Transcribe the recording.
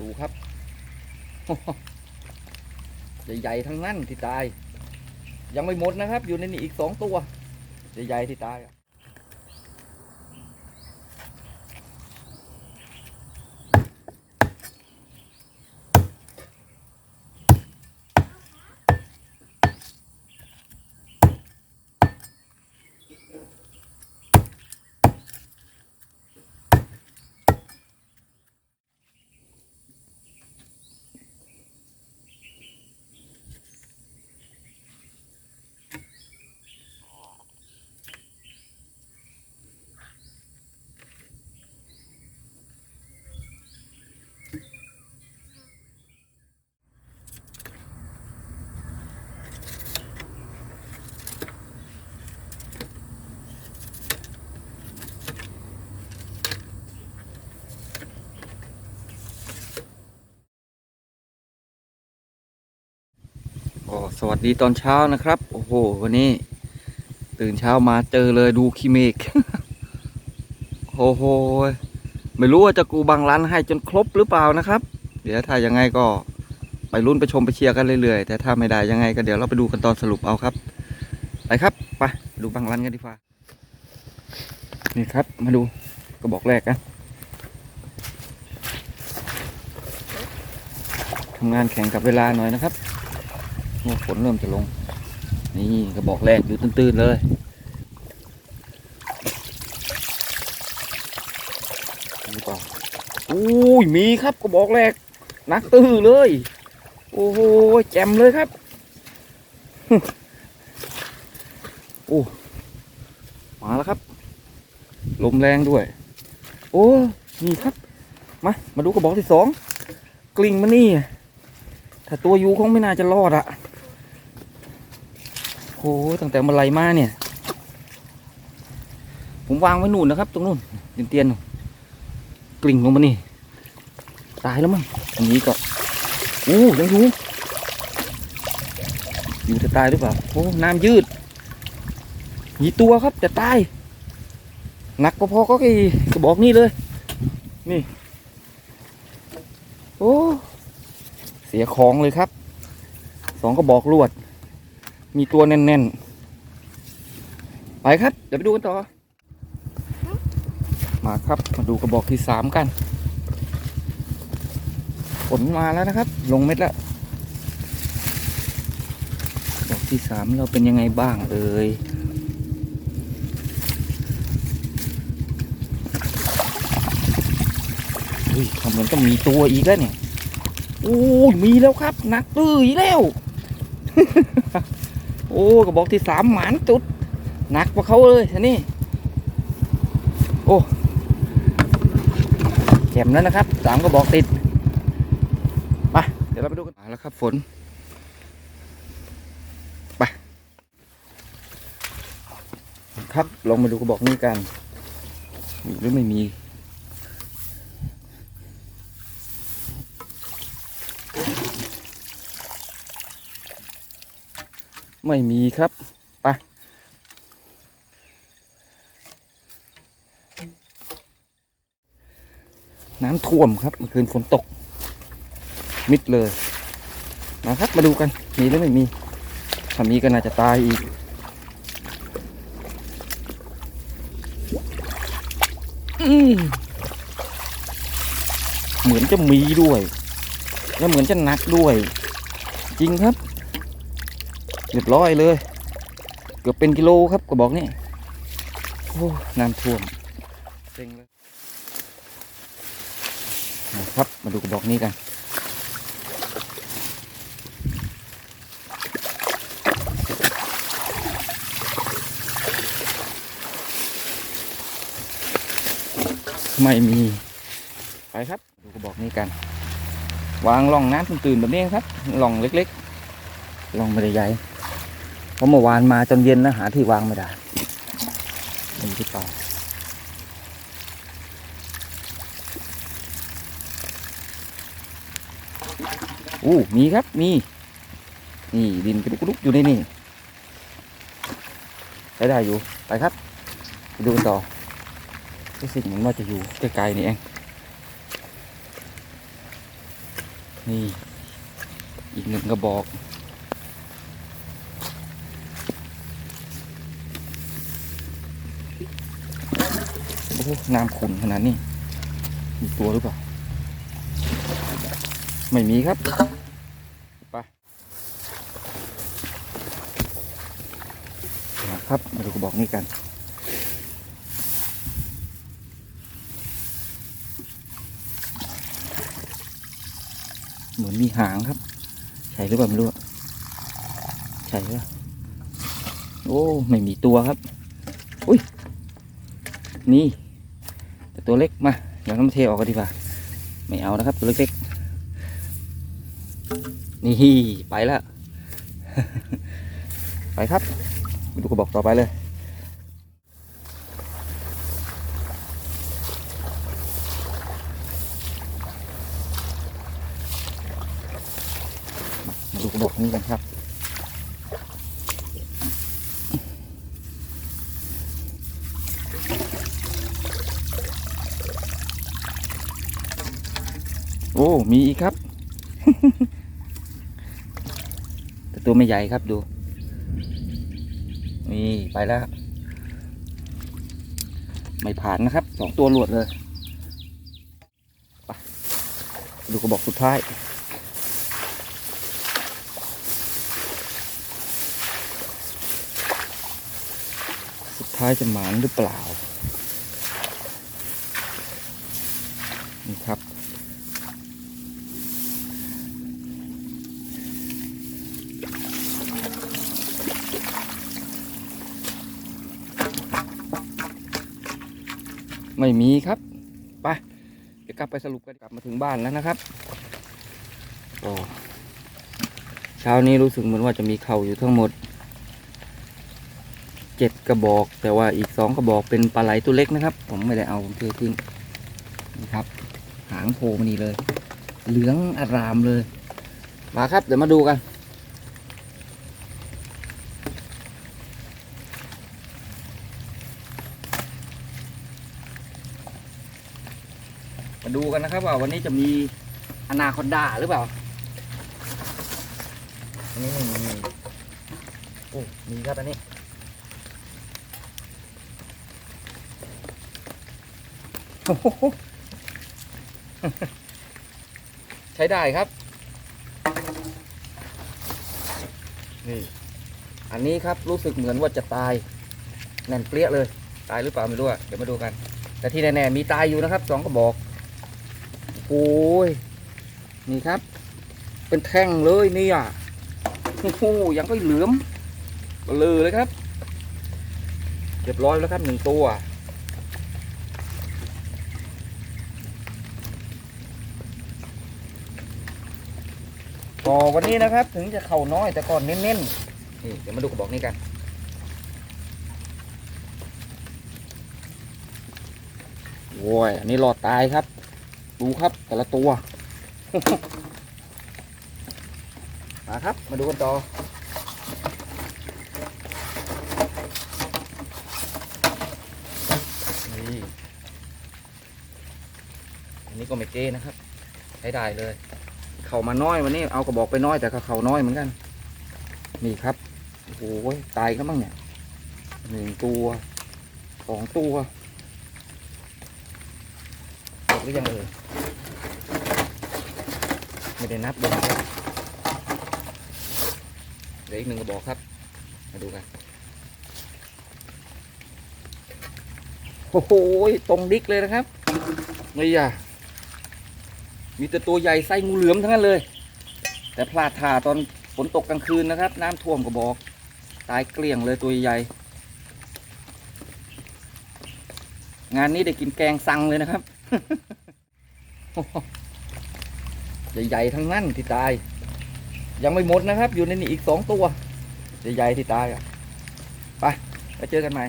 ดูครับ ใหญ่ๆทั้งนั้นที่ตาย ยังไม่หมดนะครับ อยู่ในนี้อีกสองตัว ใหญ่ๆที่ตาย สวัสดีตอนเช้านะครับ โอ้โห วันนี้ ตื่นเช้ามาเจอเลยดูคิเมกโอ้โห ไม่รู้ว่าจะกูบังร้านให้จนครบหรือเปล่านะครับ เดี๋ยวถ้ายังไงก็ไปลุ้นไปชมไปเชียร์กันเรื่อยๆ แต่ถ้าไม่ได้ยังไงก็เดี๋ยวเราไปดูกันตอนสรุปเอาครับ ไปครับ ไปดูบังร้านกันดีกว่า นี่ครับ มาดูกระบอกแรกกันทำงานแข่งกับเวลาหน่อยนะครับ ฝนเริ่มจะลง นี่กระบอกแรกอยู่ตื้นๆเลยมีเปล่าอุ้ยมีครับกระบอกแรกนักตื้อเลย โอ้โหแจ่มเลยครับโอ้มาแล้วครับ ลมแรงด้วย โอ้นี่ครับ มา มาดูกระบอกที่สองกลิ่งมานี่ ถ้าตัวยูคงไม่น่าจะรอดอะ ตั้งแต่เมาไหลมาเนี่ย ผมวางไว้นู่นนะครับ ตรงนู่นเตียนๆนู่นกลิ่งลงมานี่ ตายแล้วมั้งอันนี้ก็อู้ยังอยู่อยู่จะตายหรือเปล่าโอ้น้ำยืดมีตัวครับแต่ตายหนักพอๆก็ไอ้กระบอกนี่เลย นี่ โอ้ เสียของเลยครับ สองกระบอกลวด มีตัวแน่นๆ ไปครับ เดี๋ยวไปดูกันต่อ มาครับ มาดูกระบอกที่สามกันฝนมาแล้วนะครับ ลงเม็ดแล้วกระบอกที่สามเราเป็นยังไงบ้างเอ่ยอุ้ยเหมือนจะมีตัวอีกแล้วเนี่ยโอ้ยมีแล้วครับ นักตื้ออีกแล้ว โอ้กระบอกที่สามหมานจุด หนักกว่าเขาเลยอันนี้โอ้แข็มแล้วนะครับสามกระบอกติดไปเดี๋ยวเราไปดูกันแล้วครับฝนไปครับลองมาดูกระบอกนี้กันมีหรือไม่มี ไม่มีครับไปน้ำท่วมครับเมื่อคืนฝนตก มิดเลยมาครับมาดูกัน มีหรือไม่มี ถ้ามีก็น่าจะตายอีกเหมือนจะมีด้วย แล้วเหมือนจะหนักด้วย จริงครับ รียบร้อยเลย เกือบเป็นกิโลครับกระบอกนี่โอ้น้ำท่วมเซ็งเลยครับมาดูกระบอกนี้กันไม่มีไปครับ ดูกระบอกนี้กัน วางล่องน้ำตื่นๆแบบนี้ครับล่องเล็กๆลองไม่ได้ใหญ่ เพราะเมื่อวานมาจนเย็นนะหาที่วางไม่ได้มีที่เปล่าอู้มีครับ มี นี่ดินกระดุกกระดุกอยู่ในนี่ใช้ได้อยู่ ไปครับ ไปดูต่อรู้สึกเหมือนว่าจะอยู่ใกล้ๆนี่เอง นี่ อีกหนึ่งกระบอก อ้น้ำขุ่นขนาดนี้ มีตัวหรือเปล่า ไม่มีครับ ไปครับ มาดูกระบอกนี้กันเหมือนมีหางครับ ใช่หรือเปล่าไม่รู้ใช่หรือเปล่าโอ้ ไม่มีตัวครับ อุ้ย นี่ แต่ตัวเล็กมาเดี๋ยวน้ำเทออกกันดีกว่าไม่เอานะครับ ตัวเล็กๆนี่ไปแล้วไปครับดูกระบอกต่อไปเลยดูกระบอกนี้กันครับ โอ้ มีอีกครับ แต่ตัวไม่ใหญ่ครับดู นี่ไปแล้วครับไม่ผ่านนะครับ สองตัวหลวดเลยไปดูกระบอกสุดท้ายสุดท้ายจะหมานหรือเปล่า ไม่มีครับไปเดี๋ยวกลับไปสรุปกันกลับมาถึงบ้านแล้วนะครับโอ้เช้านี้รู้สึกเหมือนว่าจะมีเข่าอยู่ทั้งหมดเจ็ดกระบอก แต่ว่าอีกสองกระบอกเป็นปลาไหลตัวเล็กนะครับ ผมไม่ได้เอาผมเททิ้งนี่ครับ หางโผล่มานี่เลย เหลืองอารามเลย มาครับ เดี๋ยวมาดูกัน มาดูกันนะครับว่าวันนี้จะมีอนาคอนดาหรือเปล่าอันนี้มีโอ้มีครับอันนี้ใช้ได้ครับ นี่ อันนี้ครับรู้สึกเหมือนว่าจะตาย แน่นเปรี้ยเลย ตายหรือเปล่าไม่รู้อะเดี๋ยวมาดูกัน แต่ที่แน่ๆมีตายอยู่นะครับสองกระบอก โอ้ย นี่ครับ เป็นแท่งเลยนี่อะโอ้โหยังก็เหลือมเบลอเลยครับเรียบร้อยแล้วครับหนึ่งตัวก็วันนี้นะครับ ถึงจะเข่าน้อยแต่ก่อนเน้นๆนี่เดี๋ยวมาดูกระบอกนี้กัน โว้ยอันนี้รอดตายครับ ดูครับแต่ละตัวมาครับ มาดูกันต่อนี่อันนี้ก็ไม่เก้นะครับ ใช้ได้เลย เข่ามาน้อยวันนี้เอากระบอกไปน้อยแต่ก็เข่าน้อยเหมือนกัน นี่ครับ โอ้โหตายกันบ้งเนี่ยหนึ่งตัวสองตัว หรือยังเอ่ยไม่ได้นับเลยนะครับเหลืออีกหนึ่งกระบอกครับ มาดูกัน โอ้โห ตรงดิกเลยนะครับนี่อะมีแต่ตัวใหญ่ไส้งูเหลือมทั้งนั้นเลย แต่พลาดท่าตอนฝนตกกลางคืนนะครับ น้ำท่วมกระบอก ตายเกลี้ยงเลยตัวใหญ่ งานนี้ได้กินแกงซังเลยนะครับ ใหญ่ๆทั้งนั้นที่ตาย ยังไม่หมดนะครับ อยู่ในนี้อีกสองตัว ใหญ่ๆที่ตายอะไปแล้วเจอกันใหม่